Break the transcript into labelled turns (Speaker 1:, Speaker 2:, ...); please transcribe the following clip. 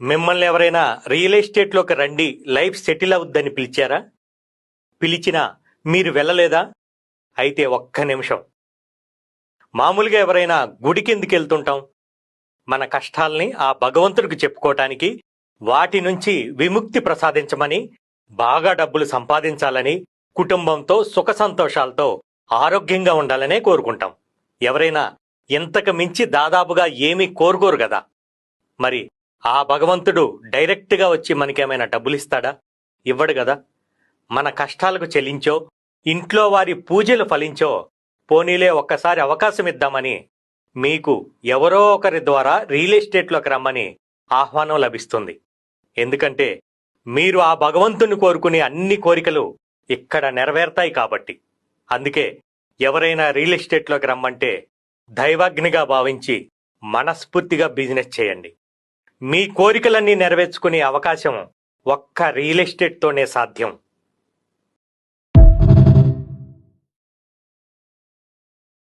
Speaker 1: మిమ్మల్ని ఎవరైనా రియల్ ఎస్టేట్లోకి రండి లైఫ్ సెటిల్ అవుద్దని పిలిచారా? పిలిచినా మీరు వెళ్ళలేదా? అయితే ఒక్క నిమిషం. మామూలుగా ఎవరైనా గుడి కిందికి వెళ్తుంటాం? మన కష్టాల్ని ఆ భగవంతుడికి చెప్పుకోవటానికి వాటి నుంచి విముక్తి ప్రసాదించమని బాగా డబ్బులు సంపాదించాలని కుటుంబంతో సుఖ సంతోషాలతో ఆరోగ్యంగా ఉండాలనే కోరుకుంటాం. ఎవరైనా ఇంతకు మించి దాదాపుగా ఏమీ కోరుకోరు కదా. మరి ఆ భగవంతుడు డైరెక్ట్గా వచ్చి మనకేమైనా డబ్బులు ఇస్తాడా ఇవ్వడు కదా మన కష్టాలకు చెల్లించో ఇంట్లో వారి పూజలు ఫలించో పోనీలే ఒక్కసారి అవకాశం ఇద్దామని మీకు ఎవరో ఒకరి ద్వారా రియల్ ఎస్టేట్లోకి రమ్మని ఆహ్వానం లభిస్తుంది. ఎందుకంటే మీరు ఆ భగవంతుని కోరుకునే అన్ని కోరికలు ఇక్కడ నెరవేరుతాయి కాబట్టి. అందుకే ఎవరైనా రియల్ ఎస్టేట్లోకి రమ్మంటే దైవాగ్నిగా భావించి మనస్ఫూర్తిగా బిజినెస్ చేయండి. మీ కోరికలన్నీ నెరవేర్చుకునే అవకాశం ఒక్క రియల్ ఎస్టేట్తోనే సాధ్యం.